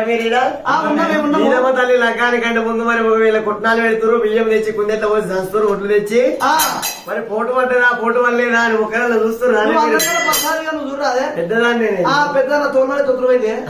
ఉన్నారా బిడ్డ మీరు ఈడ? ఆ, ఉన్నామే, ఉన్నాము. నీలమ్మ తల్లి లగ్గానికంటే ముందు మరి ఒకవేళ కుట్నాలు పెడుతురు బియ్యం తెచ్చి కుందెట్ల పోసి దంచుతారు ఒట్లు తెచ్చి. మరి పోటు పట్టదా పోటు వల్లేదా అని ఒకవేళ చూడరాదే పెద్దదాన్ని పెద్ద తోమలే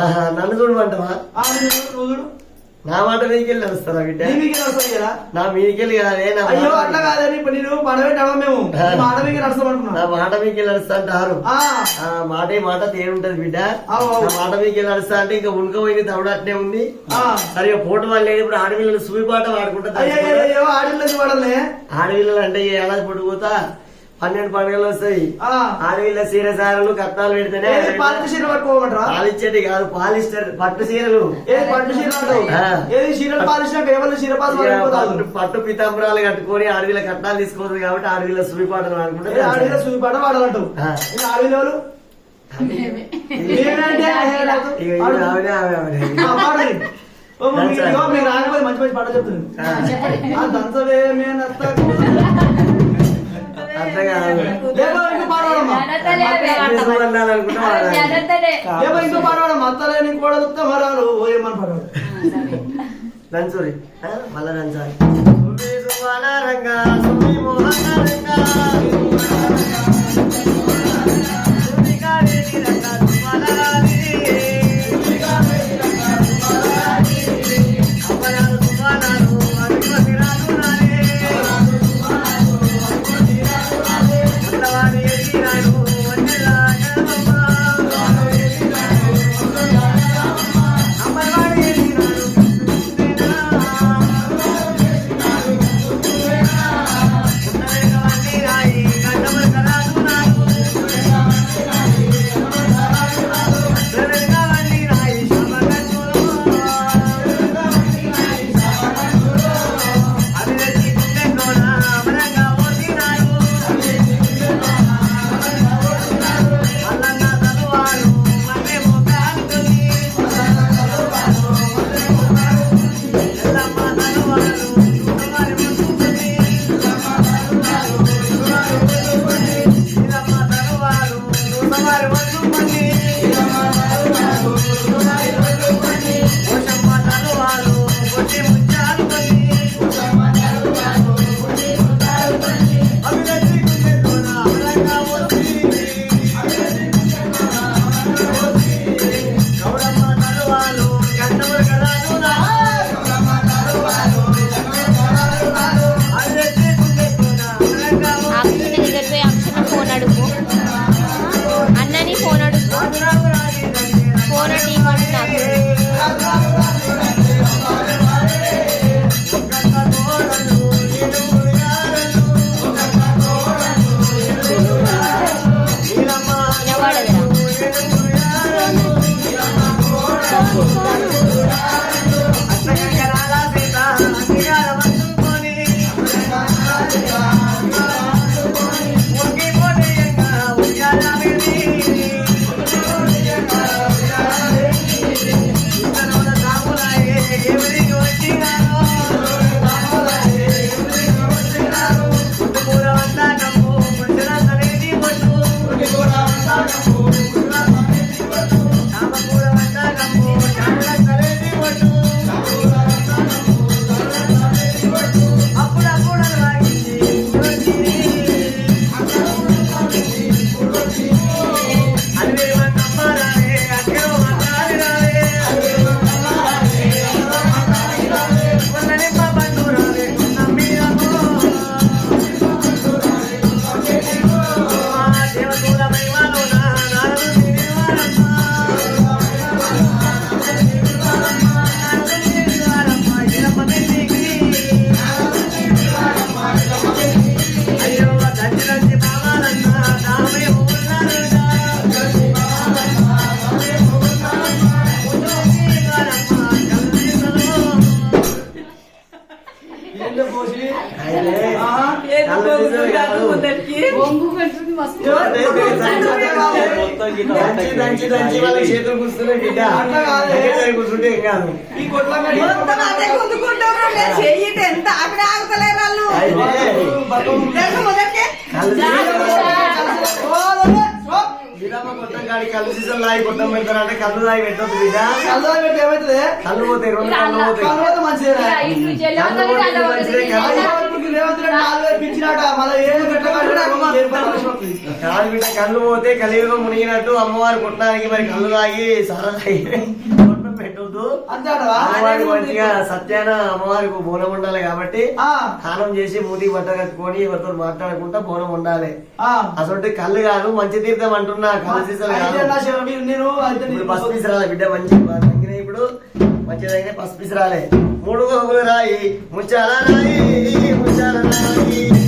ఆహా, నన్ను చూడమంటావా? నా మాట మీదకెళ్ళి నడుస్తారా బిడ్డ? నీ మీకే నడుస్తుంది కదా? నా మీదకెళ్ళి కాదే నా అయ్యో అట్లా కాదని ఇప్పుడు నేను పడబెట్టావా మేము. మాట మీకే నడుస్తాం నా మాట మీదకెళ్ళి నడుస్తా అంటారు. మాట మాట తేడుంటది బిడ్డ. మాట మీదకెళ్ళి నడుస్తా అంటే ఇంకా ఉణకపోయింది తవుడు అట్నే ఉంది. సరిగా పోటు వాళ్ళు ఇప్పుడు ఆడపిల్లలు అయ్యో, అయ్యో ఆడలేదు వాడలే? ఆడపిల్లలు అంటే ఏడాది పొడుగుతా పన్నెండు పండుగలు వస్తాయి. ఆడవిళ్ళ సీర సారలు కత్తాలు పెడితేనే పట్టు సీర పట్టుకోమంటారా? పాలిచ్చేది కాదు పాలిస్టర్ పట్టు సీరలు. పట్టు సీరలు పట్టు పితాంబరాలు కట్టుకొని ఆడవిళ్ళ కట్టాలు తీసుకుంటుంది కాబట్టి ఆడవిళ్ళ సువిపాటలు అనుకుంటే ఆడవిళ్ళ సువిపాట వాడాలంట ఆడవిళ్ళ మంచి మంచి పాట చెప్తుంది ఇంకో పర్వాడు అత్తలే నీకు పడదు మరాలు ఏమని పర్వాడు రంచూరి మళ్ళా రంచాలి రంగా కూర్చుంటే కాదు. ఈ ఎంత కళ్ళు సీజన్ లాగి కొట్టం పెడతారంటే కళ్ళు లాగి పెట్టద్దు కళ్ళు లాగి కళ్ళు పోతే రెండు కళ్ళు పోతాయి. కళ్ళు పోతే కలియుగం మునిగినట్టు అమ్మవారు కొట్టడానికి మరి కళ్ళు తాగి సరదాయి పెట్టద్దు. అమ్మవారి మంచిగా సత్యాన అమ్మవారికి బోనం ఉండాలి కాబట్టి స్నానం చేసి మూతి బట్ట కట్టుకొని ఎవరితో మాట్లాడకుండా బోనం ఉండాలి. అసలు కళ్ళు కాదు మంచి తీర్థం అంటున్నా. కళ్ళు తీసాను బిడ్డ మంచి ఇప్పుడు. మంచిదైతే పసుపు రాలే మూడు గోగులు రాయి ముచ్చాల రాయి ముచ్చాల రాయి.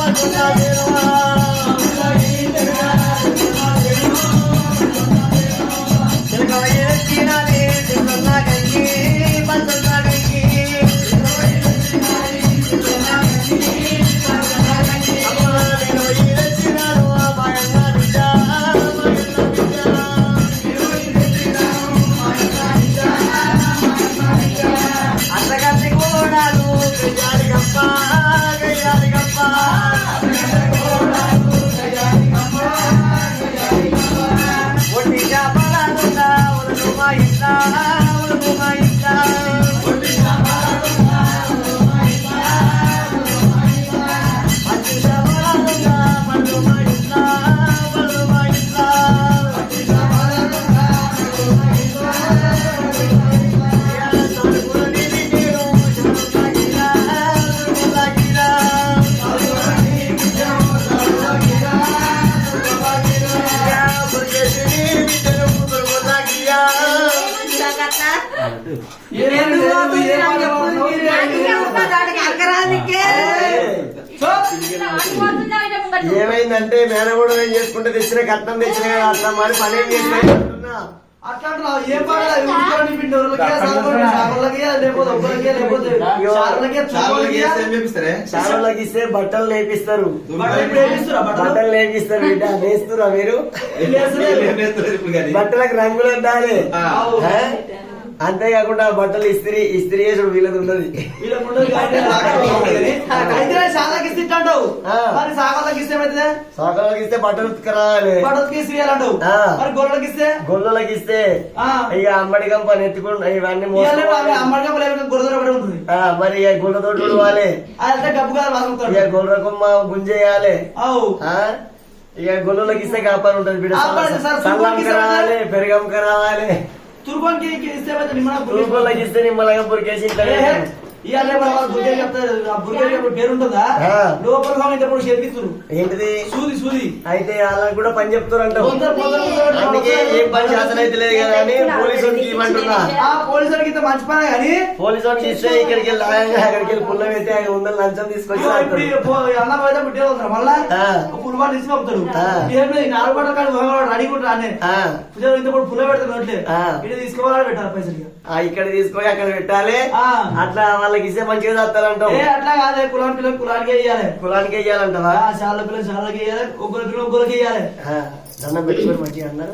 బతుకుతారమ్మ ఆ ఏమైందంటే మేనగూడ ఏం చేసుకుంటే తెచ్చిన కట్నం తెచ్చిన కదా అట్లా మరి పని ఏం. అట్లా ఇస్తే బట్టలు నేపిస్తారు బట్టలు నేపిస్తారు బిడ్డ. నేస్తురా మీరు? బట్టలకు రంగులు ఉండాలి? అంతేకాకుండా బట్టలు ఇస్త్రీ ఇస్త్రీ చేసుడు వీళ్ళది వీళ్ళకి ఉండదు. మరి? సకాలకి ఇస్తే బట్టలు ఉతుకురావాలి. బట్టలకి ఇస్తే. మరి గొర్రెలకి ఇస్తే. ఇక అమ్మడి గంప నెత్తుకుంటూ ఇవన్నీ మరి ఇక గుళ్ళతో తుడవాలి అదంటే గబ్బు గారు వాసుకుంటాడు ఇక గొర్రె కొమ్మ గుంజేయాలి? ఇక గొల్లలకి ఇస్తే కాపాడు ఉంటుంది బిడ్డ. మరి సార్, సల్లంకి Turban gereken istemedi limana burgesi. Turban lagi istemedi limana burgesi. Evet. చెప్తారు. ఏంటిది? సూది సూది. అయితే వాళ్ళకి కూడా పని పొందరు, పొందరు, అందుకే. ఏం పని చేతన అయితే లేదు కదా అని పోలీసు వాడికి ఇవ్వమంటున్నా. ఆ పోలీసులకి ఇంత మంచి పని కానీ? పోలీసు వాడికి ఇస్తే ఇక్కడికి వెళ్ళి అక్కడికి వెళ్ళి పుల్ల పెట్టి ఆయన లంచం తీసుకొచ్చి అన్నం అయితే పుట్టే వస్తారు మళ్ళా పంపుతాడు. నాలుగు పట్ల కాదు ఆ, ఇంత పుల్ల పెడతాడు. ఇది తీసుకోవాలని పెట్టాలి పైసలు ఇక్కడ తీసుకొని అక్కడ పెట్టాలి. అట్లా వాళ్ళకి ఇస్తే మంచిగా చేస్తారంటావు ఏ అట్లా కాదే కులాన్ పిల్లలు కులానికి వేయాలి కులానికి వెయ్యాలంటవా చాలా పిల్లలు చాలా వేయాలి ఒక్కరి పిల్లలు ఒక్కరికి వేయాలి దండం పెట్టుకొని మంచిగా అన్నారు